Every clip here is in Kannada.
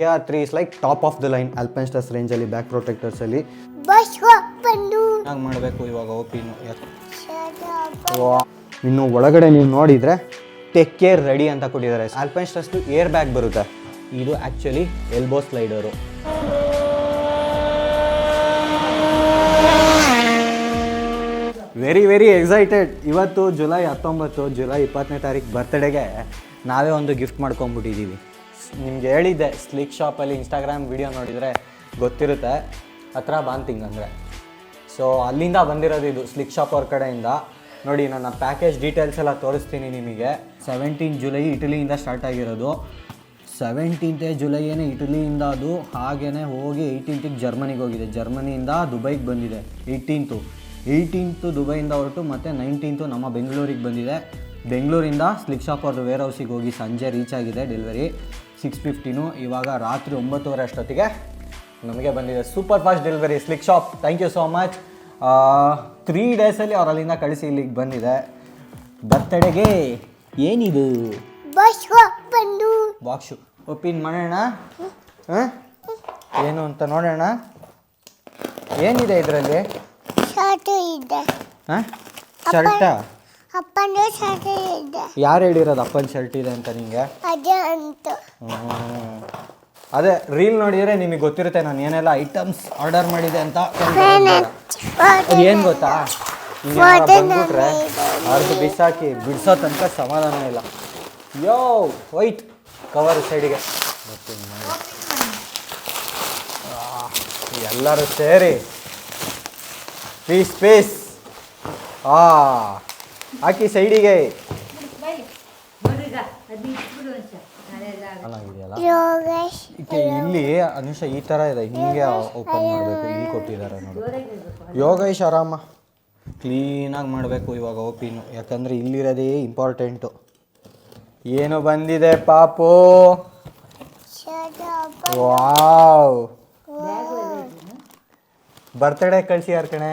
R three is like top of the line ಅಲ್ಪೆನ್ಸ್ಟಸ್ ರೇಂಜಲ್ಲಿ ಬ್ಯಾಕ್ ಪ್ರೊಟೆಕ್ಟರ್ಸಲ್ಲಿ ಚೆನ್ನಾಗಿ ಮಾಡಬೇಕು ಇವಾಗ ಓಪಿನು ಇನ್ನು ಒಳಗಡೆ ನೀವು ನೋಡಿದರೆ ಟೆಕ್ ಕೇರ್ ರೆಡಿ ಅಂತ ಕೊಟ್ಟಿದ್ದಾರೆ. ಆಲ್ಪೆನ್ಸ್ಟಸ್ದು ಏರ್ ಬ್ಯಾಗ್ ಬರುತ್ತೆ. ಇದು actually elbow slider very very excited ಇವತ್ತು ಜುಲೈ ಹತ್ತೊಂಬತ್ತು ಜುಲೈ ಇಪ್ಪತ್ತನೇ ತಾರೀಕು ಬರ್ತ್ಡೇಗೆ ನಾವೇ ಒಂದು ಗಿಫ್ಟ್ ಮಾಡ್ಕೊಂಬಿಟ್ಟಿದ್ದೀವಿ ನಿಮ್ಗೆ ಹೇಳಿದ್ದೆ ಸ್ಲಿಕ್ ಶಾಪಲ್ಲಿ ಇನ್ಸ್ಟಾಗ್ರಾಮ್ ವಿಡಿಯೋ ನೋಡಿದರೆ ಗೊತ್ತಿರುತ್ತೆ. ಹತ್ರ ಬಾಂತಿಂಗ್ ಅಂದರೆ. ಸೊ ಅಲ್ಲಿಂದ ಬಂದಿರೋದು ಇದು ಸ್ಲಿಕ್ ಶಾಪ್ ಅವ್ರ ಕಡೆಯಿಂದ. ನೋಡಿ, ನನ್ನ ಪ್ಯಾಕೇಜ್ ಡೀಟೇಲ್ಸ್ ಎಲ್ಲ ತೋರಿಸ್ತೀನಿ ನಿಮಗೆ. ಸೆವೆಂಟೀನ್ ಜುಲೈ ಇಟಲಿಯಿಂದ ಸ್ಟಾರ್ಟ್ ಆಗಿರೋದು. ಸೆವೆಂಟೀನ್ತೇ ಜುಲೈಯೇ ಇಟಲಿಯಿಂದ ಅದು ಹಾಗೇ ಹೋಗಿ ಏಯ್ಟೀನ್ತಿಗೆ ಜರ್ಮನಿಗೆ ಹೋಗಿದೆ. ಜರ್ಮನಿಯಿಂದ ದುಬೈಗೆ ಬಂದಿದೆ ಏಯ್ಟೀನ್ತು ಏಯ್ಟೀನ್ತು ದುಬೈಯಿಂದ ಹೊರಟು ಮತ್ತು ನೈನ್ಟೀನ್ತು ನಮ್ಮ ಬೆಂಗಳೂರಿಗೆ ಬಂದಿದೆ. ಬೆಂಗಳೂರಿಂದ ಸ್ಲಿಕ್ ಶಾಪ್ ಅವ್ರದ್ದು ವೇರ್ ಹೌಸಿಗೆ ಹೋಗಿ ಸಂಜೆ ರೀಚ್ ಆಗಿದೆ ಡೆಲಿವರಿ ಸಿಕ್ಸ್ ಫಿಫ್ಟಿನು ಇವಾಗ ರಾತ್ರಿ ಒಂಬತ್ತುವರೆ ಅಷ್ಟೊತ್ತಿಗೆ ನಮಗೆ ಬಂದಿದೆ super fast delivery slick shop. Thank you so much three ಡೇಸಲ್ಲಿ ಅವ್ರು ಅಲ್ಲಿಂದ ಕಳಿಸಿ ಇಲ್ಲಿಗೆ ಬಂದಿದೆ. ಬರ್ತಡೆಗೆ ಏನಿದು? ಬಾಕ್ಸು ಓಪಿನ್ ಮಾಡೋಣ. ಹಾಂ? ಏನು ಅಂತ ನೋಡೋಣ. ಏನಿದೆ ಇದರಲ್ಲಿ? ಶರ್ಟ್ ಹಾಂ? ಶರ್ಟಾ ಅಪ್ಪನ ಶರ್ಟ್ ಇದೆ. ಯಾರು ಹೇಳಿರೋದು ಅಪ್ಪನ ಶರ್ಟ್ ಇದೆ ಅಂತ ನಿಮಗೆ ಅದೇ ಅಂತ. ಅದೇ ರೀಲ್ ನೋಡಿದರೆ ನಿಮಗೆ ಗೊತ್ತಿರುತ್ತೆ ನಾನು ಏನೆಲ್ಲ ಐಟಮ್ಸ್ ಆರ್ಡರ್ ಮಾಡಿದೆ ಅಂತ ಅದು ಏನು ಗೊತ್ತಾ? ಬಂದ್ಬಿಟ್ರೆ ಅರ್ಧ ಬಿಸಾಕಿ ಬಿಡಿಸೋ ತನಕ ಸಮಾಧಾನ ಇಲ್ಲ. ಯೋ ವೈಟ್ ಕವರ್ ಸೈಡಿಗೆ ಎಲ್ಲರೂ ಸೇರಿ. ಪೀಸ್ ಪೀಸ್ ಆ ಹಾಕಿ ಸೈಡಿಗೆ. ಇಲ್ಲಿ ಅನುಷ ಈ ಥರ ಇದೆ ಹಿಂಗೆ ಓಪನ್ ಮಾಡಬೇಕು ಇಲ್ಲಿ ಕೊಟ್ಟಿದ್ದಾರೆ ನೋಡಿ. ಯೋಗೇಶ್ ಆರಾಮ? ಕ್ಲೀನಾಗಿ ಮಾಡಬೇಕು ಇವಾಗ ಓಪಿನು ಯಾಕಂದರೆ ಇಲ್ಲಿರೋದೇ ಇಂಪಾರ್ಟೆಂಟು ಏನು ಬಂದಿದೆ ಪಾಪು? ವಾವ್. ಬರ್ತಡೇ ಕಳಿಸಿ ಯಾರ ಕಣೆ?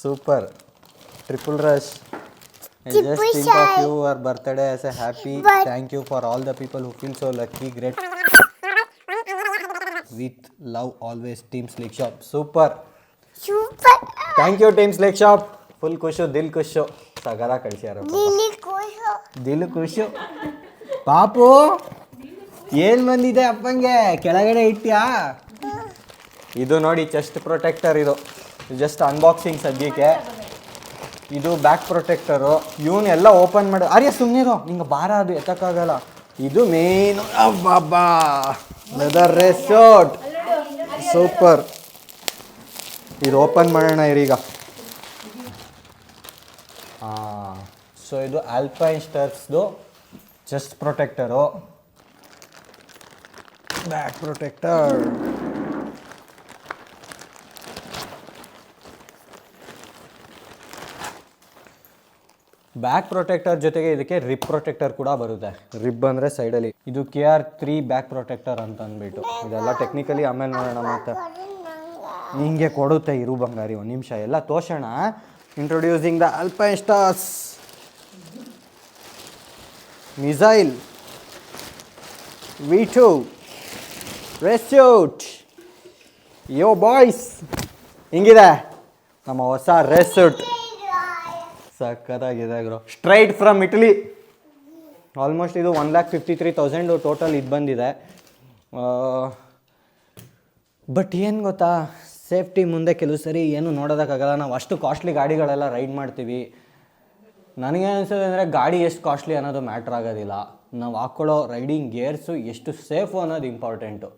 Super triple rush just think of you our birthday as a happy thank you for all the people who feel so lucky great with love always team Slick Shop super super thank you team Slick Shop full ಖುಷು ದಿಲ್ ಖುಷು ಸಗರ ಕಳಿಸ್ಯಾರ ದಿಲ್ ಕೋಸು ದಿಲ್ ಖುಷು ಪಾಪು ಏನ್ ಬಂದಿದೆ ಅಪ್ಪಂಗೆ? ಕೆಳಗಡೆ ಇಟ್ಟಿಯಾ ಇದು ನೋಡಿ ಚೆಸ್ಟ್ ಪ್ರೊಟೆಕ್ಟರ್ ಇದು. ಜಸ್ಟ್ ಅನ್ಬಾಕ್ಸಿಂಗ್ ಸದ್ಯಕ್ಕೆ. ಇದು ಬ್ಯಾಕ್ ಪ್ರೊಟೆಕ್ಟರು ಎಲ್ಲ ಓಪನ್ ಮಾಡಿ. ಅರೆ ಸುಮ್ಮನಿರೋ ನಿಂಗೆ ಭಾರ ಅದು, ಎತ್ತಕ್ಕಾಗಲ್ಲ. ಇದು ಮೇನ್ ಅಬ್ಬಬ್ಬಾ! ಲೆದರ್ ರೆಸೋರ್ಟ್ ಸೂಪರ್ ಇದು ಓಪನ್ ಮಾಡೋಣ ಇರೀಗ. ಸೊ ಇದು ಆಲ್ಪೈನ್ ಸ್ಟರ್ಸ್ದು chest protector back protector back protector ಜೊತೆಗೆ ಇದಕ್ಕೆ ರಿಪ್ ಪ್ರೊಟೆಕ್ಟರ್ ಕೂಡ ಬರುತ್ತೆ. ರಿಬ್ ಅಂದರೆ ಸೈಡಲ್ಲಿ ಇದು K R three back protector ಅಂತ ಅಂದ್ಬಿಟ್ಟು. ಇದೆಲ್ಲ ಟೆಕ್ನಿಕಲಿ ಆಮೇಲೆ ನೋಡೋಣ ಮತ್ತೆ. ಹಿಂಗೆ ಕೊಡುತ್ತೆ ಇರು ಬಂಗಾರಿ ಒಂದು ನಿಮಿಷ. ಎಲ್ಲ ತೋಷಣ introducing the Alpinestars missile V two race suit yo boys ಹಿಂಗಿದೆ. ನಮ್ಮ ಹೊಸ ರೆಸ್ಯೂಟ್ ಸಕ್ಕತ್ತಾಗಿದೆ ಗುರು. ಸ್ಟ್ರೈಟ್ ಫ್ರಮ್ ಇಟಲಿ ಆಲ್ಮೋಸ್ಟ್ ಇದು one lakh fifty three thousand total ಇದು ಬಂದಿದೆ. ಬಟ್ ಏನು ಗೊತ್ತಾ? ಸೇಫ್ಟಿ ಮುಂದೆ ಕೆಲವು ಸರಿ ಏನು ನೋಡೋದಕ್ಕಾಗಲ್ಲ. ನಾವು ಅಷ್ಟು ಕಾಸ್ಟ್ಲಿ ಗಾಡಿಗಳೆಲ್ಲ ರೈಡ್ ಮಾಡ್ತೀವಿ. ನನಗೆ ಅನಿಸೋದು ಅಂದರೆ ಗಾಡಿ ಎಷ್ಟು ಕಾಸ್ಟ್ಲಿ ಅನ್ನೋದು ಮ್ಯಾಟ್ರ್ ಆಗೋದಿಲ್ಲ. ನಾವು ಹಾಕ್ಕೊಳ್ಳೋ ರೈಡಿಂಗ್ ಗೇರ್ಸು ಎಷ್ಟು ಸೇಫು ಅನ್ನೋದು ಇಂಪಾರ್ಟೆಂಟು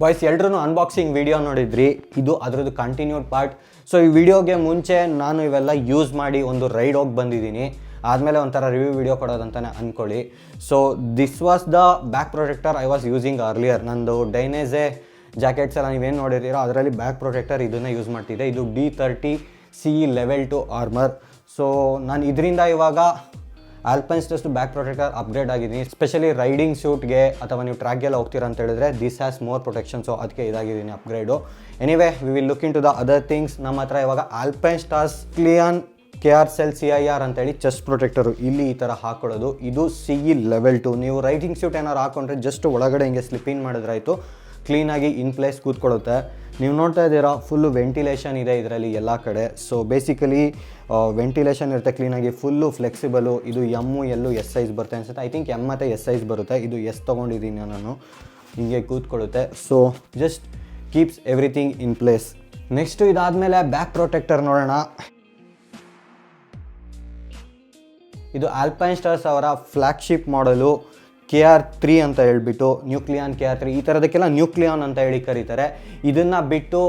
ಬಾಯ್ಸ್ ಎಲ್ರೂ ಅನ್ಬಾಕ್ಸಿಂಗ್ ವಿಡಿಯೋ ನೋಡಿದ್ರಿ. ಇದು ಅದರದ್ದು ಕಂಟಿನ್ಯೂಡ್ ಪಾರ್ಟ್ ಸೊ ಈ ವಿಡಿಯೋಗೆ ಮುಂಚೆ ನಾನು ಇವೆಲ್ಲ ಯೂಸ್ ಮಾಡಿ ಒಂದು ರೈಡ್ ಹೋಗಿ ಬಂದಿದ್ದೀನಿ. ಆದಮೇಲೆ ಒಂಥರ ರಿವ್ಯೂ ವಿಡಿಯೋ ಕೊಡೋದಂತಾನೆ ಅಂದ್ಕೊಳ್ಳಿ so this was the back protector I was using earlier ನಂದು ಡೈನೇಜೆ ಜಾಕೆಟ್ಸ್ ಎಲ್ಲ ನೀವೇನು ನೋಡಿದ್ದೀರೋ ಅದರಲ್ಲಿ ಬ್ಯಾಕ್ ಪ್ರೊಟೆಕ್ಟರ್ ಇದನ್ನು ಯೂಸ್ ಮಾಡ್ತಿದ್ದೆ. ಇದು D thirty C level two armour so ನಾನು ಇದರಿಂದ ಇವಾಗ ಆಲ್ಪೈನ್ಸ್ಟಷ್ಟು ಬ್ಯಾಕ್ ಪ್ರೊಟೆಕ್ಟರ್ ಅಪ್ಗ್ರೇಡ್ ಆಗಿದ್ದೀನಿ. ಸ್ಪೆಷಲಿ ರೈಡಿಂಗ್ ಸೂಟ್ಗೆ ಅಥವಾ ನೀವು ಟ್ರ್ಯಾಕ್ಗೆಲ್ಲ ಹೋಗ್ತೀರಾ ಅಂತ ಹೇಳಿದ್ರೆ this has more protection so ಅದಕ್ಕೆ ಇದಾಗಿದ್ದೀನಿ upgrade anyway we will look into the other things ನಮ್ಮ ಹತ್ರ ಇವಾಗ Alpinestars Nucleon K R cell C I R ಅಂತೇಳಿ ಚೆಸ್ಟ್ ಪ್ರೊಟೆಕ್ಟರು ಇಲ್ಲಿ ಈ ಥರ ಹಾಕೊಳ್ಳೋದು. ಇದು ಸಿ ಇ ಲೆವೆಲ್ ಟು ನೀವು ರೈಟಿಂಗ್ ಸೂಟ್ ಏನಾರು ಹಾಕೊಂಡ್ರೆ ಜಸ್ಟ್ ಒಳಗಡೆ ಹಿಂಗೆ ಸ್ಲಿಪ್ ಇನ್ ಮಾಡಿದ್ರಾಯ್ತು ಕ್ಲೀನಾಗಿ ಇನ್ ಪ್ಲೇಸ್ ಕೂತ್ಕೊಳ್ಳುತ್ತೆ. ನೀವು ನೋಡ್ತಾ ಇದ್ದೀರಾ ಫುಲ್ಲು ವೆಂಟಿಲೇಷನ್ ಇದೆ ಇದರಲ್ಲಿ ಎಲ್ಲ ಕಡೆ. ಸೊ ಬೇಸಿಕಲಿ ವೆಂಟಿಲೇಷನ್ ಇರುತ್ತೆ ಕ್ಲೀನಾಗಿ ಫುಲ್ಲು ಫ್ಲೆಕ್ಸಿಬಲು ಇದು ಎಮ್ಮು ಎಲ್ಲು ಎಸ್ ಸೈಜ್ ಬರುತ್ತೆ ಅನ್ಸುತ್ತೆ. ಐ ಥಿಂಕ್ ಎಂ ಮತ್ತು ಎಸ್ ಸೈಜ್ ಬರುತ್ತೆ. ಇದು ಎಸ್ ತೊಗೊಂಡಿದ್ದೀನಿ ನಾನು. ಹಿಂಗೆ ಕೂತ್ಕೊಳ್ಳುತ್ತೆ. So just keeps everything in place next ಇದಾದಮೇಲೆ ಬ್ಯಾಕ್ ಪ್ರೊಟೆಕ್ಟರ್ ನೋಡೋಣ. ಇದು ಆಲ್ಪೈನ್ ಸ್ಟಾರ್ಸ್ ಅವರ ಫ್ಲ್ಯಾಗ್ಶಿಪ್ ಮಾಡಲು ಕೆ ಆರ್ ತ್ರೀ ಅಂತ ಹೇಳ್ಬಿಟ್ಟು, ನ್ಯೂಕ್ಲಿಯಾನ್ ಕೆ ಆರ್ ತ್ರೀ, ಈ ಥರದಕ್ಕೆಲ್ಲ ನ್ಯೂಕ್ಲಿಯಾನ್ ಅಂತ ಹೇಳಿ ಕರೀತಾರೆ. ಇದನ್ನು ಬಿಟ್ಟು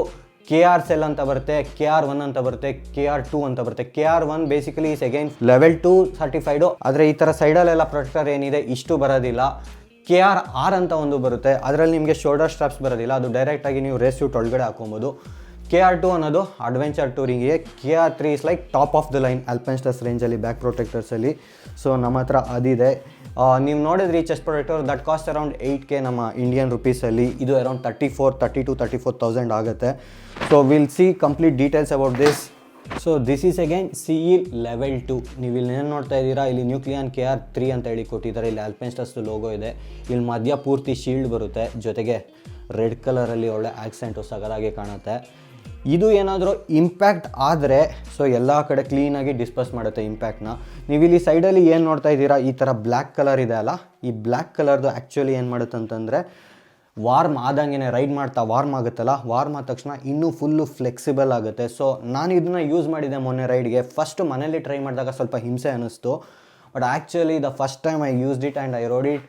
ಕೆ ಆರ್ ಸೆಲ್ ಅಂತ ಬರುತ್ತೆ, ಕೆ ಆರ್ ಒನ್ ಅಂತ ಬರುತ್ತೆ, ಕೆ ಆರ್ ಟೂ ಅಂತ ಬರುತ್ತೆ. K R one basically is again level two certified ಆದರೆ ಈ ಥರ ಸೈಡಲ್ಲೆಲ್ಲ ಪ್ರೊಟೆಕ್ಟರ್ ಏನಿದೆ? ಇಷ್ಟು ಬರೋದಿಲ್ಲ. ಕೆ ಆರ್ ಆರ್ ಅಂತ ಒಂದು ಬರುತ್ತೆ. ಅದರಲ್ಲಿ ನಿಮಗೆ ಶೋಲ್ಡರ್ ಸ್ಟ್ರಾಪ್ಸ್ ಬರೋದಿಲ್ಲ. ಅದು ಡೈರೆಕ್ಟಾಗಿ ನೀವು ರೇಸ್ ಸೂಟ್ ಒಳಗಡೆ ಹಾಕೊಬೋದು ಕೆ ಆರ್ ಟು ಅನ್ನೋದು adventure ಟೂರಿಂಗಿಗೆ K R three is like top of the line Alpinestars ರೇಂಜಲ್ಲಿ ಬ್ಯಾಕ್ ಪ್ರೊಟೆಕ್ಟರ್ಸಲ್ಲಿ ಸೊ ನಮ್ಮ ಹತ್ರ ಅದಿದೆ. ನೀವು ನೋಡಿದ್ರಿ chest protector that cost around eight K ನಮ್ಮ ಇಂಡಿಯನ್ ರುಪೀಸಲ್ಲಿ ಇದು around thirty four thirty two thirty four thousand ಆಗುತ್ತೆ. So will see complete details about this so this is again C E level two ನೀವು ಇಲ್ಲಿ ಏನು ನೋಡ್ತಾ ಇದ್ದೀರಾ? ಇಲ್ಲಿ ನ್ಯೂಕ್ಲಿಯನ್ ಕೆ ಆರ್ ತ್ರೀ ಅಂತ ಹೇಳಿ ಕೊಟ್ಟಿದ್ದಾರೆ. ಇಲ್ಲಿ ಆಲ್ಪೆನ್ಸ್ಟಸ್ದು ಲೋಗೋ ಇದೆ. ಇಲ್ಲಿ ಮಧ್ಯ ಪೂರ್ತಿ ಶೀಲ್ಡ್ ಬರುತ್ತೆ. ಜೊತೆಗೆ ರೆಡ್ ಕಲರಲ್ಲಿ ಒಳ್ಳೆ ಆಕ್ಸೆಂಟು ಸಗದಾಗಿ ಕಾಣುತ್ತೆ. ಇದು ಏನಾದರೂ ಇಂಪ್ಯಾಕ್ಟ್ ಆದರೆ ಸೊ ಎಲ್ಲ ಕಡೆ ಕ್ಲೀನಾಗಿ ಡಿಸ್ಪಸ್ ಮಾಡುತ್ತೆ ಇಂಪ್ಯಾಕ್ಟ್ನ ನೀವು ಇಲ್ಲಿ ಸೈಡಲ್ಲಿ ಏನು ನೋಡ್ತಾ ಇದ್ದೀರಾ? ಈ ಥರ ಬ್ಲ್ಯಾಕ್ ಕಲರ್ ಇದೆ ಅಲ್ಲ? ಈ ಬ್ಲ್ಯಾಕ್ ಕಲರ್ದು ಆ್ಯಕ್ಚುಲಿ ಏನು ಮಾಡುತ್ತೆ ಅಂತಂದರೆ ವಾರ್ಮ್ ಆದಂಗೆ ರೈಡ್ ಮಾಡ್ತಾ ವಾರ್ಮ್ ಆಗುತ್ತಲ್ಲ? ವಾರ್ಮ್ ಆದ ತಕ್ಷಣ ಇನ್ನೂ ಫುಲ್ಲು ಫ್ಲೆಕ್ಸಿಬಲ್ ಆಗುತ್ತೆ. ಸೊ ನಾನು ಇದನ್ನ ಯೂಸ್ ಮಾಡಿದೆ ಮೊನ್ನೆ ರೈಡ್ಗೆ ಫಸ್ಟ್ ಮನೇಲಿ ಟ್ರೈ ಮಾಡಿದಾಗ ಸ್ವಲ್ಪ ಹಿಂಸೆ ಅನ್ನಿಸ್ತು but actually the first time I used it and I rode it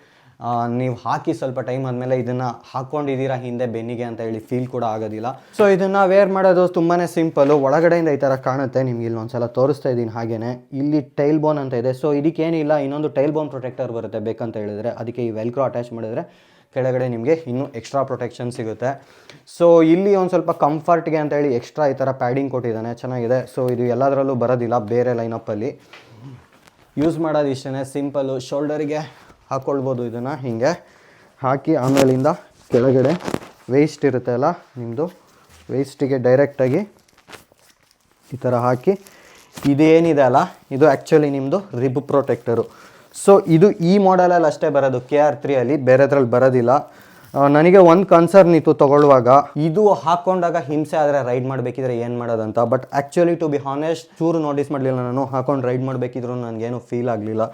ನೀವು ಹಾಕಿ ಸ್ವಲ್ಪ ಟೈಮ್ ಆದಮೇಲೆ ಇದನ್ನು ಹಾಕ್ಕೊಂಡಿದ್ದೀರಾ ಹಿಂದೆ ಬೆನ್ನಿಗೆ ಅಂತ ಹೇಳಿ ಫೀಲ್ ಕೂಡ ಆಗೋದಿಲ್ಲ. ಸೊ ಇದನ್ನು ವೇರ್ ಮಾಡೋದು ತುಂಬಾ ಸಿಂಪಲ್ಲು ಒಳಗಡೆಯಿಂದ ಈ ಥರ ಕಾಣುತ್ತೆ. ನಿಮ್ಗೆ ಇಲ್ಲಿ ಒಂದ್ಸಲ ತೋರಿಸ್ತಾ ಇದ್ದೀನಿ ಹಾಗೇನೆ. ಇಲ್ಲಿ ಟೈಲ್ ಬೋನ್ ಅಂತ ಇದೆ. ಸೊ ಇದಕ್ಕೇನಿಲ್ಲ, ಇನ್ನೊಂದು ಟೈಲ್ ಬೋನ್ ಪ್ರೊಟೆಕ್ಟರ್ ಬರುತ್ತೆ ಬೇಕಂತ ಹೇಳಿದ್ರೆ. ಅದಕ್ಕೆ ಈ ವೆಲ್ಕ್ರೋ ಅಟ್ಯಾಚ್ ಮಾಡಿದ್ರೆ ಕೆಳಗಡೆ ನಿಮಗೆ ಇನ್ನೂ ಎಕ್ಸ್ಟ್ರಾ ಪ್ರೊಟೆಕ್ಷನ್ ಸಿಗುತ್ತೆ. ಸೊ ಇಲ್ಲಿ ಒಂದು ಸ್ವಲ್ಪ ಕಂಫರ್ಟ್ಗೆ ಅಂತ ಹೇಳಿ ಎಕ್ಸ್ಟ್ರಾ ಈ ಥರ ಪ್ಯಾಡಿಂಗ್ ಕೊಟ್ಟಿದ್ದಾನೆ. ಚೆನ್ನಾಗಿದೆ. ಸೊ ಇದು ಎಲ್ಲದರಲ್ಲೂ ಬರೋದಿಲ್ಲ, ಬೇರೆ ಲೈನಪ್ಪಲ್ಲಿ ಯೂಸ್ ಮಾಡೋದು ಇಷ್ಟೇ ಸಿಂಪಲ್ಲು ಶೋಲ್ಡರಿಗೆ ಹಾಕ್ಕೊಳ್ಬೋದು ಇದನ್ನು ಹೀಗೆ ಹಾಕಿ ಆಮೇಲಿಂದ ಕೆಳಗಡೆ ವೇಸ್ಟ್ ಇರುತ್ತೆ ಅಲ್ಲ ನಿಮ್ಮದು ವೇಸ್ಟಿಗೆ ಡೈರೆಕ್ಟಾಗಿ ಈ ಥರ ಹಾಕಿ. ಇದೇನಿದೆ ಅಲ್ಲ, ಇದು ಆ್ಯಕ್ಚುಲಿ ನಿಮ್ಮದು ರಿಬ್ ಪ್ರೊಟೆಕ್ಟರು ಸೊ ಇದು ಈ ಮಾಡೆಲಲ್ಲಿ ಅಷ್ಟೇ ಬರೋದು ಕೆ ಆರ್ ತ್ರೀಯಲ್ಲಿ ಬೇರೆದ್ರಲ್ಲಿ ಬರೋದಿಲ್ಲ. ನನಗೆ ಒಂದು ಕನ್ಸರ್ನ್ ಇತ್ತು ತಗೊಳ್ಳುವಾಗ. ಇದು ಹಾಕೊಂಡಾಗ ಹಿಂಸೆ ಆದರೆ ರೈಡ್ ಮಾಡಬೇಕಿದ್ರೆ ಏನು ಮಾಡೋದಂತ but actually to be honest ಚೂರು ನೋಟಿಸ್ ಮಾಡಲಿಲ್ಲ ನಾನು. ಹಾಕೊಂಡು ರೈಡ್ ಮಾಡಬೇಕಿದ್ರು ನನಗೇನು ಫೀಲ್ ಆಗಲಿಲ್ಲ.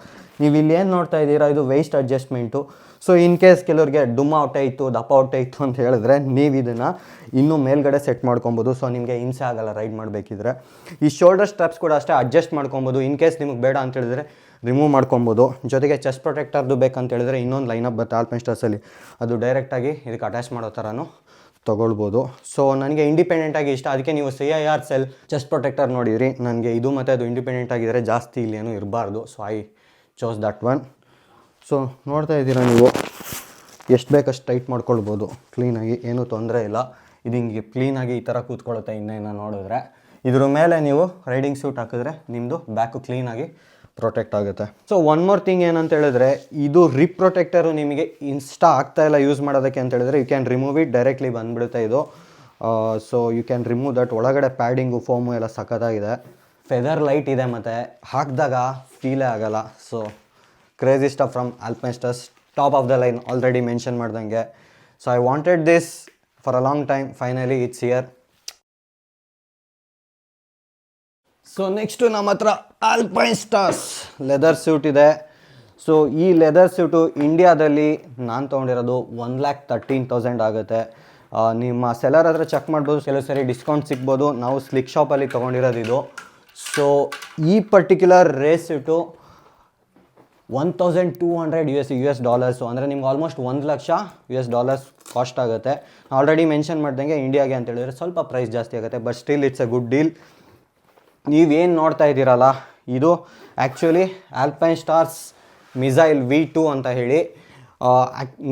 ನೀವು ಇಲ್ಲಿ ಏನು ನೋಡ್ತಾ ಇದ್ದೀರಾ? ಇದು waist adjustment so in case ಕೆಲವರಿಗೆ ಡುಮ್ಮ ಹೊಟ್ಟೆ ಇತ್ತು ದಪ್ಪ ಹೊಟ್ಟೆ ಇತ್ತು ಅಂತ ಹೇಳಿದ್ರೆ ನೀವು ಇದನ್ನು ಇನ್ನೂ ಮೇಲ್ಗಡೆ ಸೆಟ್ ಮಾಡ್ಕೊಬೋದು. ಸೊ ನಿಮಗೆ ಹಿಂಸೆ ಆಗಲ್ಲ ರೈಡ್ ಮಾಡಬೇಕಿದ್ರೆ. ಈ ಶೋಲ್ಡರ್ ಸ್ಟ್ರಾಪ್ಸ್ ಕೂಡ ಅಷ್ಟೇ ಅಡ್ಜಸ್ಟ್ ಮಾಡ್ಕೊಬೋದು. ಇನ್ ಕೇಸ್ ನಿಮಗೆ ಬೇಡ ಅಂತ ಹೇಳಿದ್ರೆ ರಿಮೂವ್ ಮಾಡ್ಕೊಬೋದು. ಜೊತೆಗೆ ಚೆಸ್ಟ್ ಪ್ರೊಟೆಕ್ಟರ್ದು ಬೇಕಂತ ಹೇಳಿದ್ರೆ ಇನ್ನೊಂದು ಲೈನಪ್ ಬರುತ್ತೆ ಆಲ್ಪೆನ್ಸ್ಟರ್ಸಲ್ಲಿ ಅದು ಡೈರೆಕ್ಟಾಗಿ ಇದಕ್ಕೆ ಅಟ್ಯಾಚ್ ಮಾಡೋ ಥರನೂ ತೊಗೊಳ್ಬೋದು. ಸೊ ನನಗೆ ಇಂಡಿಪೆಂಡೆಂಟಾಗಿ ಇಷ್ಟ. ಅದಕ್ಕೆ ನೀವು C I R cell chest protector ನೋಡಿದ್ರಿ. ನನಗೆ ಇದು ಮತ್ತು ಅದು ಇಂಡಿಪೆಂಡೆಂಟ್ ಆಗಿದ್ದರೆ ಜಾಸ್ತಿ ಇಲ್ಲಿ ಏನೂ ಇರಬಾರ್ದು. So I chose that one so ನೋಡ್ತಾ ಇದ್ದೀರಾ ನೀವು? ಎಷ್ಟು ಬೇಕಷ್ಟು ಟೈಟ್ ಮಾಡ್ಕೊಳ್ಬೋದು. ಕ್ಲೀನಾಗಿ ಏನೂ ತೊಂದರೆ ಇಲ್ಲ. ಇದು ಹಿಂಗೆ ಕ್ಲೀನಾಗಿ ಈ ಥರ ಕೂತ್ಕೊಳ್ಳುತ್ತೆ ಇನ್ನೇನು ನೋಡಿದ್ರೆ. ಇದ್ರ ಮೇಲೆ ನೀವು ರೈಡಿಂಗ್ ಸೂಟ್ ಹಾಕಿದ್ರೆ ನಿಮ್ಮದು ಬ್ಯಾಕು ಕ್ಲೀನಾಗಿ ಪ್ರೊಟೆಕ್ಟ್ ಆಗುತ್ತೆ. ಸೊ ಒನ್ ಮೋರ್ ಥಿಂಗ್ ಏನಂತ ಹೇಳಿದ್ರೆ, ಇದು ರಿಪ್ ಪ್ರೊಟೆಕ್ಟರು ನಿಮಗೆ ಇನ್ಸ್ಟಾ ಆಗ್ತಾ ಇಲ್ಲ ಯೂಸ್ ಮಾಡೋದಕ್ಕೆ ಅಂತ ಹೇಳಿದ್ರೆ you can remove it directly ಬಂದುಬಿಡುತ್ತೆ ಇದು. So you can remove that ಒಳಗಡೆ ಪ್ಯಾಡಿಂಗು ಫೋಮು ಎಲ್ಲ ಸಖತ್ತಾಗಿದೆ. ಫೆದರ್ ಲೈಟ್ ಇದೆ ಮತ್ತು. ಹಾಕಿದಾಗ ಫೀಲೇ ಆಗಲ್ಲ. So crazy stuff from Alpinestars top of the line already mention ಮಾಡ್ದಂಗೆ. So I wanted this for a long time finally it's here so next ನಮ್ಮ ಹತ್ರ ಆಲ್ಪೈನ್ ಸ್ಟಾರ್ಸ್ ಲೆದರ್ ಸ್ಯೂಟ್ ಇದೆ. ಸೊ ಈ ಲೆದರ್ ಸ್ಯೂಟು ಇಂಡಿಯಾದಲ್ಲಿ ನಾನು ತೊಗೊಂಡಿರೋದು ಒನ್ ಲ್ಯಾಕ್ ತರ್ಟೀನ್ ತೌಸಂಡ್ ಆಗುತ್ತೆ. ನಿಮ್ಮ ಸೆಲರ್ ಹತ್ರ ಚೆಕ್ ಮಾಡ್ಬೋದು, ಕೆಲವು ಸರಿ ಡಿಸ್ಕೌಂಟ್ ಸಿಗ್ಬೋದು. ನಾವು ಸ್ಲಿಕ್ ಶಾಪಲ್ಲಿ ತೊಗೊಂಡಿರೋದು ಇದು. ಸೊ ಈ particular race suit one thousand two hundred U S U S dollars ಅಂದರೆ ನಿಮ್ಗೆ ಆಲ್ಮೋಸ್ಟ್ ಒಂದು lakh U S dollars cost ಆಗುತ್ತೆ. ಆಲ್ರೆಡಿ ಮೆನ್ಷನ್ ಮಾಡ್ದಂಗೆ ಇಂಡಿಯಾಗೆ ಅಂತ ಹೇಳಿದ್ರೆ ಸ್ವಲ್ಪ ಪ್ರೈಸ್ ಜಾಸ್ತಿ ಆಗುತ್ತೆ but still it's a good deal ನೀವೇನು ನೋಡ್ತಾ ಇದ್ದೀರಲ್ಲ, ಇದು actually Alpinestars missile V two ಅಂತ ಹೇಳಿ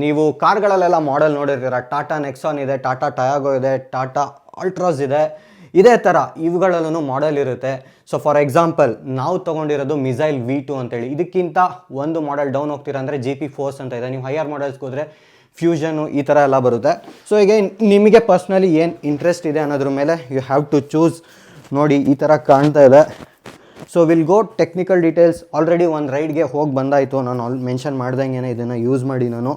ನೀವು ಕಾರ್ಗಳಲ್ಲೆಲ್ಲ ಮಾಡೆಲ್ ನೋಡಿರ್ತೀರ. ಟಾಟಾ ನೆಕ್ಸಾನ್ ಇದೆ ಟಾಟಾ ಟಯಾಗೋ ಇದೆ ಟಾಟಾ ಅಲ್ಟ್ರಾಸ್ ಇದೆ. ಇದೇ ಥರ ಇವುಗಳಲ್ಲೂ ಮಾಡೆಲ್ ಇರುತ್ತೆ. ಸೊ ಫಾರ್ ಎಕ್ಸಾಂಪಲ್ ನಾವು ತೊಗೊಂಡಿರೋದು ಮಿಸೈಲ್ ವಿ ಟು ಅಂತೇಳಿ ಇದಕ್ಕಿಂತ ಒಂದು ಮಾಡೆಲ್ ಡೌನ್ ಹೋಗ್ತೀರಾ ಅಂದರೆ ಜಿ ಪಿ ಫೋರ್ಸ್ ಅಂತ ಇದೆ. ನೀವು ಹೈಯರ್ ಮಾಡೆಲ್ಸ್ಗೆ ಹೋದರೆ ಫ್ಯೂಷನು ಈ ಥರ ಎಲ್ಲ ಬರುತ್ತೆ. ಸೊ ಈಗ ನಿಮಗೆ ಪರ್ಸ್ನಲಿ ಏನು ಇಂಟ್ರೆಸ್ಟ್ ಇದೆ ಅನ್ನೋದ್ರ ಮೇಲೆ ಯು ಹ್ಯಾವ್ ಟು ಚೂಸ್ ನೋಡಿ ಈ ಥರ ಕಾಣ್ತಾ ಇದೆ. So will go technical details already ಒಂದು ರೈಡ್ಗೆ ಹೋಗಿ ಬಂದಾಯಿತು. ನಾನು ಆಲ್ ಮೆನ್ಷನ್ ಮಾಡ್ದಂಗೆ ಇದನ್ನು ಯೂಸ್ ಮಾಡಿ ನಾನು.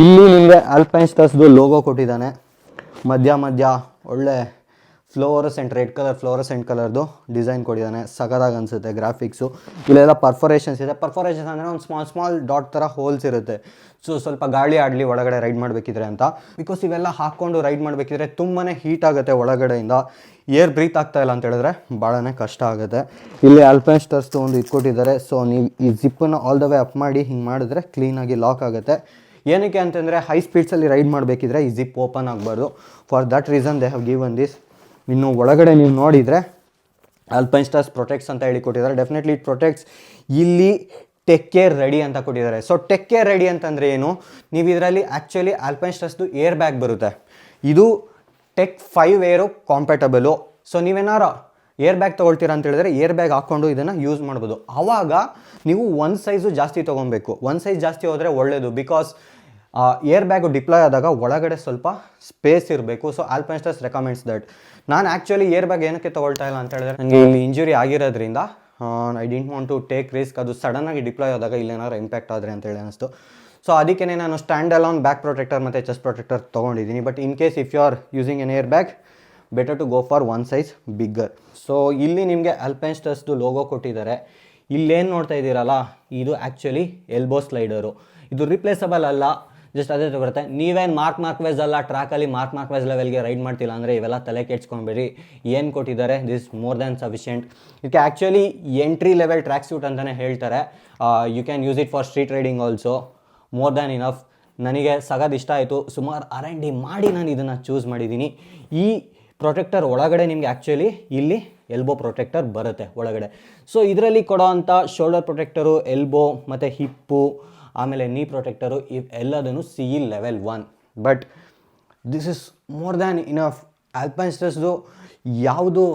ಇಲ್ಲಿ ನಿಮಗೆ ಆಲ್ಪೈನ್ಸ್ ಸ್ಟರ್ಸ್ದು ಲೋಗೋ ಕೊಟ್ಟಿದ್ದಾನೆ. ಮಧ್ಯ ಮಧ್ಯ ಒಳ್ಳೆ ಫ್ಲೋರಸೆಂಟ್, ರೆಡ್ ಕಲರ್, ಫ್ಲೋರಸೆಂಟ್ ಕಲರ್ದು ಡಿಸೈನ್ ಕೊಡಿದ್ದಾನೆ ಸಗದಾಗಿ ಅನಿಸುತ್ತೆ ಗ್ರಾಫಿಕ್ಸು. ಇಲ್ಲೆಲ್ಲ ಪರ್ಫೊರೇಷನ್ಸ್ ಇದೆ. ಪರ್ಫೊರೇಷನ್ಸ್ ಅಂದರೆ ಒಂದು ಸ್ಮಾಲ್ ಸ್ಮಾಲ್ ಡಾಟ್ ಥರ ಹೋಲ್ಸ್ ಇರುತ್ತೆ. ಸೊ ಸ್ವಲ್ಪ ಗಾಳಿ ಆಡಲಿ ಒಳಗಡೆ ರೈಡ್ ಮಾಡಬೇಕಿದ್ರೆ ಅಂತ. ಬಿಕಾಸ್ ಇವೆಲ್ಲ ಹಾಕ್ಕೊಂಡು ರೈಡ್ ಮಾಡಬೇಕಿದ್ರೆ ತುಂಬಾ ಹೀಟ್ ಆಗುತ್ತೆ ಒಳಗಡೆಯಿಂದ. ಏರ್ ಬ್ರೀತ್ ಆಗ್ತಾ ಇಲ್ಲ ಅಂತ ಹೇಳಿದ್ರೆ ಭಾಳನೇ ಕಷ್ಟ ಆಗುತ್ತೆ. ಇಲ್ಲಿ ಆಲ್ಪೈನ್ ಸ್ಟರ್ಸ್ದು ಒಂದು ಇಟ್ಕೊಟ್ಟಿದ್ದಾರೆ ಸೊ ನೀವು ಈ ಜಿಪ್ಪನ್ನು ಆಲ್ ದ ವೇ ಅಪ್ ಮಾಡಿ, ಹಿಂಗೆ ಮಾಡಿದ್ರೆ ಕ್ಲೀನಾಗಿ ಲಾಕ್ ಆಗುತ್ತೆ. ಏನಕ್ಕೆ ಅಂತಂದರೆ ಹೈ ಸ್ಪೀಡ್ಸಲ್ಲಿ ರೈಡ್ ಮಾಡಬೇಕಿದ್ರೆ ಈ ಜಿಪ್ ಓಪನ್ ಆಗಬಾರ್ದು. For that reason they have given this ಇನ್ನು ಒಳಗಡೆ ನೀವು ನೋಡಿದರೆ ಆಲ್ಪೈನ್ ಸ್ಟಾರ್ಸ್ ಪ್ರೊಟೆಕ್ಟ್ಸ್ ಅಂತ ಹೇಳಿ ಕೊಟ್ಟಿದ್ದಾರೆ. ಡೆಫಿನೆಟ್ಲಿ ಇಟ್ ಪ್ರೊಟೆಕ್ಟ್ಸ್ ಇಲ್ಲಿ ಟೆಕ್ ಕೇರ್ ರೆಡಿ ಅಂತ ಕೊಟ್ಟಿದ್ದಾರೆ. ಸೊ ಟೆಕ್ ಕೇರ್ ರೆಡಿ ಅಂತಂದರೆ ಏನು? ನೀವು ಇದರಲ್ಲಿ ಆ್ಯಕ್ಚುಲಿ ಆಲ್ಪೈನ್ ಸ್ಟಾರ್ಸ್ದು ಏರ್ ಬ್ಯಾಗ್ ಬರುತ್ತೆ. ಇದು tech five air compatible so ನೀವೇನಾರು air bag ತೊಗೊಳ್ತೀರಾ ಅಂತ ಹೇಳಿದ್ರೆ ಏರ್ ಬ್ಯಾಗ್ ಹಾಕ್ಕೊಂಡು ಇದನ್ನು ಯೂಸ್ ಮಾಡ್ಬೋದು. ಆವಾಗ ನೀವು ಒಂದು ಸೈಜು ಜಾಸ್ತಿ ತೊಗೊಬೇಕು ಒಂದು ಸೈಜ್ ಜಾಸ್ತಿ ಹೋದರೆ ಒಳ್ಳೆಯದು ಬಿಕಾಸ್ ಏರ್ ಬ್ಯಾಗು ಡಿಪ್ಲಾಯ್ ಆದಾಗ ಒಳಗಡೆ ಸ್ವಲ್ಪ ಸ್ಪೇಸ್ ಇರಬೇಕು. ಸೊ ಆಲ್ಪೆನ್ಸ್ಟರ್ಸ್ ರೆಕಮೆಂಡ್ಸ್ ದಟ್ ನಾನು ಆ್ಯಕ್ಚುಲಿ ಏರ್ ಬ್ಯಾಗ್ ಏನಕ್ಕೆ ತೊಗೊಳ್ತಾ ಇಲ್ಲ ಅಂತ ಹೇಳಿದ್ರೆ ನನಗೆ ಇಲ್ಲಿ ಇಂಜುರಿ ಆಗಿರೋದ್ರಿಂದ I didn't want to take risk ಅದು ಸಡನ್ನಾಗಿ ಡಿಪ್ಲಾಯ್ ಆದಾಗ ಇಲ್ಲೇನಾದ್ರು ಇಂಪ್ಯಾಕ್ಟ್ ಆದರೆ ಅಂತೇಳಿ ಅನಿಸ್ತು ಸೊ ಅದಕ್ಕೆ ನಾನು ಸ್ಟ್ಯಾಂಡ್ ಅಲಾನ್ ಬ್ಯಾಕ್ ಪ್ರೊಟೆಕ್ಟರ್ ಮತ್ತು ಚೆಸ್ಟ್ ಪ್ರೊಟೆಕ್ಟರ್ ತೊಗೊಂಡಿದ್ದೀನಿ. But in case if you are using an air bag better to go for one size bigger so ಇಲ್ಲಿ ನಿಮಗೆ ಅಲ್ಪೆನ್ಸ್ಟರ್ಸ್ದು ಲೋಗೋ ಕೊಟ್ಟಿದ್ದಾರೆ. ಇಲ್ಲೇನು ನೋಡ್ತಾ ಇದ್ದೀರಲ್ಲ, ಇದು ಆ್ಯಕ್ಚುಲಿ ಎಲ್ಬೋ ಸ್ಲೈಡರು ಇದು ರಿಪ್ಲೇಸಬಲ್ ಅಲ್ಲ. ಜಸ್ಟ್ ಅದೇ ಬರುತ್ತೆ ನೀವೇನು ಮಾರ್ಕ್ ಮಾರ್ಕ್ ವೈಸ್ ಅಲ್ಲ ಟ್ರ್ಯಾಕಲ್ಲಿ ಮಾರ್ಕ್ ಮಾರ್ಕ್ ವೈಸ್ ಲೆವೆಲ್ಗೆ ರೈಡ್ ಮಾಡ್ತಿಲ್ಲ ಅಂದರೆ ಇವೆಲ್ಲ ತಲೆ ಕೆಡ್ಸ್ಕೊಂಬೇಡಿ ಏನು ಕೊಟ್ಟಿದ್ದಾರೆ? ದಿಸ್ ಮೋರ್ ದ್ಯಾನ್ ಸಫಿಷಿಯೆಂಟ್ ಇದಕ್ಕೆ actually entry level track suit ಅಂತಲೇ ಹೇಳ್ತಾರೆ you can use it for street riding also more than enough ನನಗೆ ಸಗದ್ ಇಷ್ಟ ಆಯಿತು. ಸುಮಾರು ಆರ್ ಆ್ಯಂಡ್ ಡಿ ಮಾಡಿ ನಾನು ಇದನ್ನು ಚೂಸ್ ಮಾಡಿದ್ದೀನಿ ಈ ಪ್ರೊಟೆಕ್ಟರ್ ಒಳಗಡೆ ನಿಮಗೆ ಆ್ಯಕ್ಚುಲಿ ಇಲ್ಲಿ ಎಲ್ಬೋ ಪ್ರೊಟೆಕ್ಟರ್ ಬರುತ್ತೆ ಒಳಗಡೆ. ಸೊ ಇದರಲ್ಲಿ ಕೊಡೋ ಅಂಥ ಶೋಲ್ಡರ್ ಪ್ರೊಟೆಕ್ಟರು ಎಲ್ಬೋ ಮತ್ತು ಹಿಪ್ಪು ಆಮೇಲೆ ನೀ ಪ್ರೊಟೆಕ್ಟರು ಎಲ್ಲದನ್ನು C E level one but this is more than enough ಆಲ್ಪೈನ್ಸ್ಟರ್ಸ್ದು ಯಾವುದು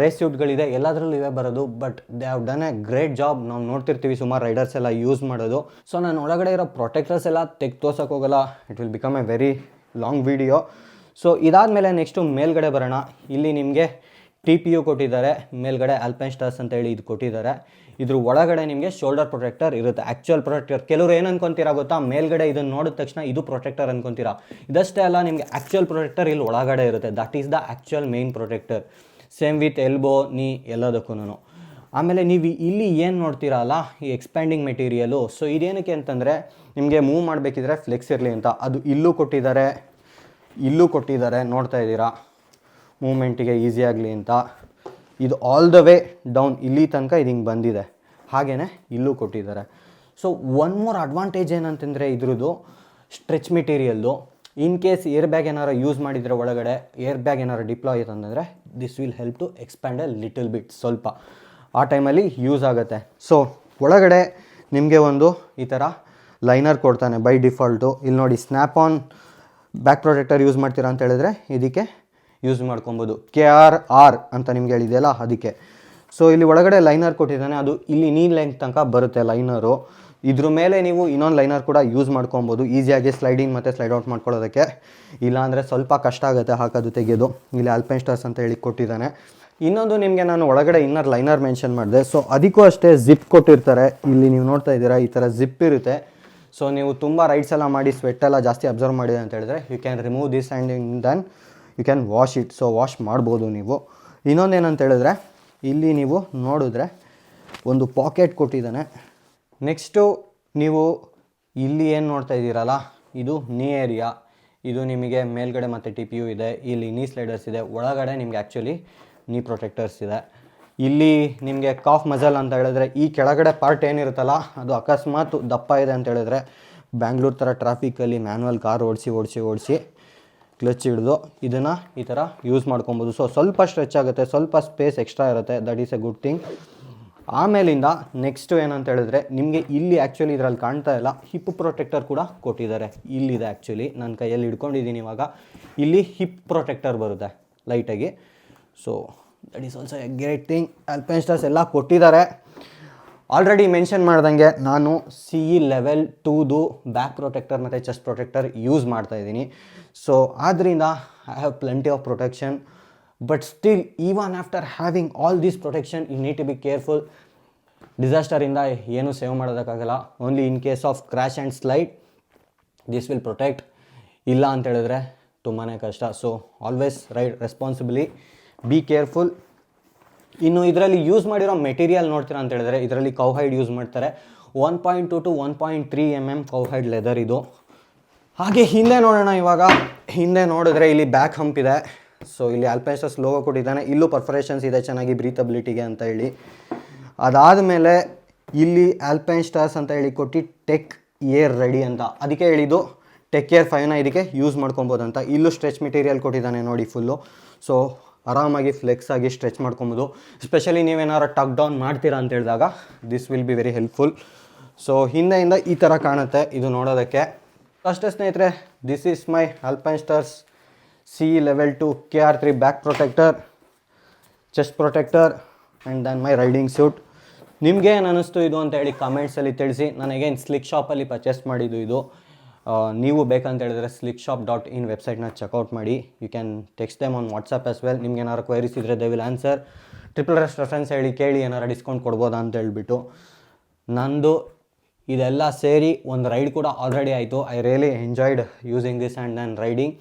ರೇಸ್ ಸ್ಯೂಟ್ಗಳಿದೆ ಎಲ್ಲದರಲ್ಲೂ ಇವೆ ಬರೋದು but they have done a great job ನಾವು ನೋಡ್ತಿರ್ತೀವಿ ಸುಮಾರು ರೈಡರ್ಸ್ ಎಲ್ಲ ಯೂಸ್ ಮಾಡೋದು. ಸೊ ನಾನು ಒಳಗಡೆ ಇರೋ ಪ್ರೊಟೆಕ್ಟರ್ಸ್ ಎಲ್ಲ ತೆಗ್ ಹೋಗಲ್ಲ. It will become a very long video so ಇದಾದಮೇಲೆ ನೆಕ್ಸ್ಟು ಮೇಲ್ಗಡೆ ಬರೋಣ. ಇಲ್ಲಿ ನಿಮಗೆ ಟಿ ಪಿ ಯು ಕೊಟ್ಟಿದ್ದಾರೆ. ಮೇಲ್ಗಡೆ ಆಲ್ಪೈನ್ ಸ್ಟಾರ್ಸ್ ಅಂತ ಹೇಳಿ ಇದು ಕೊಟ್ಟಿದ್ದಾರೆ. ಇದ್ರ ಒಳಗಡೆ ನಿಮಗೆ ಶೋಲ್ಡರ್ ಪ್ರೊಟೆಕ್ಟರ್ ಇರುತ್ತೆ. ಆ್ಯಕ್ಚುಯಲ್ ಪ್ರೊಟೆಕ್ಟರ್ ಕೆಲವರು ಏನು ಅನ್ಕೊಂತೀರಾ ಗೊತ್ತಾ? ಮೇಲ್ಗಡೆ ಇದನ್ನು ನೋಡಿದ ತಕ್ಷಣ ಇದು ಪ್ರೊಟೆಕ್ಟರ್ ಅನ್ಕೊಂತೀರಾ. ಇದಷ್ಟೇ ಅಲ್ಲ, ನಿಮಗೆ ಆ್ಯಕ್ಚುಯಲ್ ಪ್ರೊಟೆಕ್ಟರ್ ಇಲ್ಲಿ ಒಳಗಡೆ ಇರುತ್ತೆ. That is the actual main protector same with elbow knee ಎಲ್ಲದಕ್ಕೂ ಆಮೇಲೆ ನೀವು ಇಲ್ಲಿ ಏನು ನೋಡ್ತೀರಲ್ಲ ಈ ಎಕ್ಸ್ಪ್ಯಾಂಡಿಂಗ್ ಮೆಟೀರಿಯಲು ಸೊ ಇದೇನಕ್ಕೆ ಅಂತಂದರೆ, ನಿಮಗೆ ಮೂವ್ ಮಾಡಬೇಕಿದ್ರೆ ಫ್ಲೆಕ್ಸ್ ಇರಲಿ ಅಂತ. ಅದು ಇಲ್ಲೂ ಕೊಟ್ಟಿದ್ದಾರೆ. ಇಲ್ಲೂ ಕೊಟ್ಟಿದ್ದಾರೆ. ನೋಡ್ತಾ ಇದ್ದೀರಾ? ಮೂಮೆಂಟಿಗೆ ಈಸಿ ಆಗಲಿ ಅಂತ. ಇದು ಆಲ್ ದ ವೇ ಡೌನ್ ಇಲ್ಲಿ ತನಕ ಇದು ಹಿಂಗೆ ಬಂದಿದೆ. ಹಾಗೇ ಇಲ್ಲೂ ಕೊಟ್ಟಿದ್ದಾರೆ. ಸೊ ಒನ್ ಮೋರ್ ಅಡ್ವಾಂಟೇಜ್ ಏನಂತಂದರೆ ಇದ್ರದ್ದು ಸ್ಟ್ರೆಚ್ ಮೆಟೀರಿಯಲ್ದು ಇನ್ ಕೇಸ್ ಏರ್ ಬ್ಯಾಗ್ ಏನಾರು ಯೂಸ್ ಮಾಡಿದರೆ ಒಳಗಡೆ ಏರ್ ಬ್ಯಾಗ್ ಏನಾರು ಡಿಪ್ಲಾಯ್ ಅಂತಂದರೆ this will help to expand a little bit ಸ್ವಲ್ಪ. ಆ ಟೈಮಲ್ಲಿ ಯೂಸ್ ಆಗುತ್ತೆ. ಸೊ ಒಳಗಡೆ ನಿಮಗೆ ಒಂದು ಈ ಥರ ಲೈನರ್ ಕೊಡ್ತಾನೆ ಬೈ ಡಿಫಾಲ್ಟು ಇಲ್ಲಿ ನೋಡಿ snap on back protector use ಮಾಡ್ತೀರಾ ಅಂತ ಹೇಳಿದ್ರೆ ಇದಕ್ಕೆ ಯೂಸ್ ಮಾಡ್ಕೊಬೋದು. ಕೆ ಆರ್ ಆರ್ ಅಂತ ನಿಮ್ಗೆ ಹೇಳಿದೆಯಲ್ಲ, ಅದಕ್ಕೆ. ಸೊ ಇಲ್ಲಿ ಒಳಗಡೆ ಲೈನರ್ ಕೊಟ್ಟಿದ್ದಾನೆ. ಅದು ಇಲ್ಲಿ ನೀ ಲೆಂತ್ ತನಕ ಬರುತ್ತೆ ಲೈನರು ಇದ್ರ ಮೇಲೆ ನೀವು ಇನ್ನೊಂದು ಲೈನರ್ ಕೂಡ ಯೂಸ್ ಮಾಡ್ಕೊಬೋದು. ಈಸಿಯಾಗಿ ಸ್ಲೈಡಿಂಗ್ ಮತ್ತು ಸ್ಲೈಡ್ ಔಟ್ ಮಾಡ್ಕೊಳ್ಳೋದಕ್ಕೆ. ಇಲ್ಲಾಂದರೆ ಸ್ವಲ್ಪ ಕಷ್ಟ ಆಗುತ್ತೆ ಹಾಕೋದು ತೆಗೆಯೋದು ಇಲ್ಲಿ ಆಲ್ಪೈನ್ ಸ್ಟಾರ್ಸ್ ಅಂತ ಹೇಳಿ ಕೊಟ್ಟಿದ್ದಾನೆ. ಇನ್ನೊಂದು ನಿಮಗೆ ನಾನು ಒಳಗಡೆ ಇನ್ನರ್ ಲೈನರ್ ಮೆನ್ಷನ್ ಮಾಡಿದೆ. ಸೊ ಅದಕ್ಕೂ ಅಷ್ಟೇ ಜಿಪ್ ಕೊಟ್ಟಿರ್ತಾರೆ. ಇಲ್ಲಿ ನೀವು ನೋಡ್ತಾ ಇದ್ದೀರಾ, ಈ ಥರ ಜಿಪ್ ಇರುತ್ತೆ. ಸೊ ನೀವು ತುಂಬ ರೈಡ್ಸ್ ಎಲ್ಲ ಮಾಡಿ ಸ್ವೆಟ್ ಎಲ್ಲ ಜಾಸ್ತಿ ಅಬ್ಸರ್ವ್ ಮಾಡಿದೆ ಅಂತ ಹೇಳಿದ್ರೆ you can remove this and then you can wash it so wash ಮಾಡ್ಬೋದು ನೀವು. ಇನ್ನೊಂದೇನಂತ ಹೇಳಿದ್ರೆ, ಇಲ್ಲಿ ನೀವು ನೋಡಿದ್ರೆ ಒಂದು ಪಾಕೆಟ್ ಕೊಟ್ಟಿದ್ದಾನೆ. ನೆಕ್ಸ್ಟು ನೀವು ಇಲ್ಲಿ ಏನು ನೋಡ್ತಾ ಇದ್ದೀರಲ್ಲ? ಇದು ನೀ ಏರಿಯಾ ಇದು ನಿಮಗೆ ಮೇಲ್ಗಡೆ ಮತ್ತು ಟಿ ಪಿ ಯು ಇದೆ. ಇಲ್ಲಿ ನೀ ಸ್ಲೈಡರ್ಸ್ ಇದೆ. ಒಳಗಡೆ ನಿಮಗೆ ಆ್ಯಕ್ಚುಲಿ ನೀ ಪ್ರೊಟೆಕ್ಟರ್ಸ್ ಇದೆ. ಇಲ್ಲಿ ನಿಮಗೆ ಕಾಫ್ ಮಜಲ್ ಅಂತ ಹೇಳಿದ್ರೆ, ಈ ಕೆಳಗಡೆ ಪಾರ್ಟ್ ಏನಿರುತ್ತಲ್ಲ, ಅದು ಅಕಸ್ಮಾತ್ ದಪ್ಪ ಇದೆ ಅಂತ ಹೇಳಿದ್ರೆ ಬ್ಯಾಂಗ್ಳೂರು ಥರ ಟ್ರಾಫಿಕಲ್ಲಿ ಮ್ಯಾನ್ಯಲ್ ಕಾರ್ ಓಡಿಸಿ ಓಡಿಸಿ ಓಡಿಸಿ ಕ್ಲಚ್ ಹಿಡಿದು ಇದನ್ನು ಈ ಥರ ಯೂಸ್ ಮಾಡ್ಕೊಬೋದು. ಸೊ ಸ್ವಲ್ಪ ಸ್ಟ್ರೆಚ್ ಆಗುತ್ತೆ, ಸ್ವಲ್ಪ ಸ್ಪೇಸ್ ಎಕ್ಸ್ಟ್ರಾ ಇರುತ್ತೆ. That is a good thing ಆಮೇಲಿಂದ ನೆಕ್ಸ್ಟು ಏನಂತ ಹೇಳಿದ್ರೆ, ನಿಮಗೆ ಇಲ್ಲಿ ಆ್ಯಕ್ಚುಲಿ ಇದರಲ್ಲಿ ಕಾಣ್ತಾ ಇಲ್ಲ ಹಿಪ್ ಪ್ರೊಟೆಕ್ಟರ್ ಕೂಡ ಕೊಟ್ಟಿದ್ದಾರೆ. ಇಲ್ಲಿದೆ ಆ್ಯಕ್ಚುಲಿ ನನ್ನ ಕೈಯಲ್ಲಿ ಹಿಡ್ಕೊಂಡಿದ್ದೀನಿ ಇವಾಗ. ಇಲ್ಲಿ ಹಿಪ್ ಪ್ರೊಟೆಕ್ಟರ್ ಬರುತ್ತೆ ಲೈಟಾಗಿ so that is also a great thing Alpinestars ಎಲ್ಲ ಕೊಟ್ಟಿದ್ದಾರೆ. ಆಲ್ರೆಡಿ ಮೆನ್ಷನ್ ಮಾಡ್ದಂಗೆ ನಾನು ಸಿ ಇ ಲೆವೆಲ್ ಟೂದು ಬ್ಯಾಕ್ ಪ್ರೊಟೆಕ್ಟರ್ ಮತ್ತು ಚೆಸ್ಟ್ ಪ್ರೊಟೆಕ್ಟರ್ ಯೂಸ್ ಮಾಡ್ತಾ ಇದ್ದೀನಿ. ಸೊ ಆದ್ದರಿಂದ I have plenty of protection but still even after having all these protection you need to be careful ಡಿಸಾಸ್ಟರಿಂದ ಏನೂ save ಮಾಡೋದಕ್ಕಾಗಲ್ಲ. Only in case of crash and slide this will protect ಇಲ್ಲ ಅಂತ ಹೇಳಿದ್ರೆ ತುಂಬಾ ಕಷ್ಟ. So always ride responsibly be careful ಇನ್ನು ಇದರಲ್ಲಿ ಯೂಸ್ ಮಾಡಿರೋ ಮೆಟೀರಿಯಲ್ ನೋಡ್ತೀರಾ ಅಂತ ಹೇಳಿದ್ರೆ, ಇದರಲ್ಲಿ ಕೌಹೈಡ್ ಯೂಸ್ ಮಾಡ್ತಾರೆ. One point two two one point three M M cowhide leather ಇದು. ಹಾಗೆ ಹಿಂದೆ ನೋಡೋಣ ಇವಾಗ. ಹಿಂದೆ ನೋಡಿದ್ರೆ ಇಲ್ಲಿ ಬ್ಯಾಕ್ ಹಂಪ್ ಇದೆ. ಸೊ ಇಲ್ಲಿ ಆಲ್ಪೈನ್ಸ್ಟರ್ಸ್ ಲೋಗೋ ಕೊಟ್ಟಿದ್ದಾನೆ. ಇಲ್ಲೂ ಪರ್ಫರೇಷನ್ಸ್ ಇದೆ, ಚೆನ್ನಾಗಿ ಬ್ರೀತಬಿಲಿಟಿಗೆ ಅಂತ ಹೇಳಿ. ಅದಾದ ಮೇಲೆ ಇಲ್ಲಿ ಆಲ್ಪೈನ್ ಸ್ಟಾರ್ಸ್ ಅಂತ ಹೇಳಿ ಕೊಟ್ಟು ಟೆಕ್ ಏರ್ ರೆಡಿ ಅಂತ. ಅದಕ್ಕೆ ಹೇಳಿದ್ದು ಟೆಕ್ ಏರ್ ಫೈವ್ನ ಇದಕ್ಕೆ ಯೂಸ್ ಮಾಡ್ಕೊಬೋದು ಅಂತ. ಇಲ್ಲೂ ಸ್ಟ್ರೆಚ್ ಮೆಟೀರಿಯಲ್ ಕೊಟ್ಟಿದ್ದಾನೆ ನೋಡಿ ಫುಲ್ಲು ಸೊ ಆರಾಮಾಗಿ ಫ್ಲೆಕ್ಸ್ ಆಗಿ ಸ್ಟ್ರೆಚ್ ಮಾಡ್ಕೊಬೋದು. ಸ್ಪೆಷಲಿ ನೀವೇನಾರು ಟಕ್ ಡೌನ್ ಮಾಡ್ತೀರಾ ಅಂತ ಹೇಳಿದಾಗ this will be very helpful so ಹಿಂದೆಯಿಂದ ಈ ಥರ ಕಾಣುತ್ತೆ. ಇದು ನೋಡೋದಕ್ಕೆ. ಅಷ್ಟೇ ಸ್ನೇಹಿತರೆ this is my Alpinestars C level two K R three back protector chest protector and then my riding suit ನಿಮಗೆ ಏನು ಅನ್ನಿಸ್ತು ಇದು ಅಂತ ಹೇಳಿ ಕಮೆಂಟ್ಸಲ್ಲಿ ತಿಳಿಸಿ. ನನಗೇನು ಸ್ಲಿಕ್ ಶಾಪಲ್ಲಿ ಪರ್ಚೇಸ್ ಮಾಡಿದ್ದು ಇದು. ನೀವು ಬೇಕಂತ ಹೇಳಿದ್ರೆ ಸ್ಲಿಕ್ ಶಾಪ್ ಡಾಟ್ ಇನ್ ವೆಬ್ಸೈಟ್ನ ಚೆಕ್ಔಟ್ ಮಾಡಿ. You can text time on WhatsApp as well ನಿಮ್ಗೆ ಏನಾರು ಕ್ವೈರೀಸ್ ಇದ್ದರೆ they will answer triple rest reference ಹೇಳಿ ಕೇಳಿ ಏನಾರು ಡಿಸ್ಕೌಂಟ್ ಕೊಡ್ಬೋದಾ ಅಂತ ಹೇಳ್ಬಿಟ್ಟು. ನಂದು ಇದೆಲ್ಲ ಸೇರಿ ಒಂದು ರೈಡ್ ಕೂಡ ಆಲ್ರೆಡಿ ಆಯಿತು. I really enjoyed using this and then riding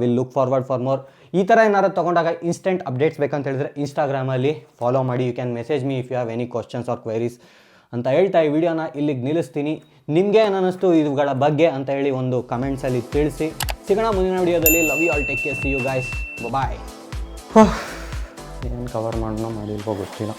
will look forward for more ಈ ಥರ ಏನಾದ್ರು ತೊಗೊಂಡಾಗ ಇನ್ಸ್ಟೆಂಟ್ ಅಪ್ಡೇಟ್ಸ್ ಬೇಕಂತ ಹೇಳಿದ್ರೆ ಇನ್ಸ್ಟಾಗ್ರಾಮಲ್ಲಿ ಫಾಲೋ ಮಾಡಿ. You can message me if you have any questions or queries ಅಂತ ಹೇಳ್ತಾ ಈ ವಿಡಿಯೋನ ಇಲ್ಲಿಗೆ ನಿಲ್ಲಿಸ್ತೀನಿ. ನಿಮಗೆ ಏನು ಇವುಗಳ ಬಗ್ಗೆ ಅಂತ ಹೇಳಿ ಒಂದು ಕಮೆಂಟ್ಸಲ್ಲಿ ತಿಳಿಸಿ. ಸಿಗೋಣ ಮುಂದಿನ ವಿಡಿಯೋದಲ್ಲಿ love you all take care see you guys bye ಏನು ಕವರ್ ಮಾಡೋಣ ಮಾಡಿಲ್ವೋ ಗೊತ್ತಿಲ್ಲ.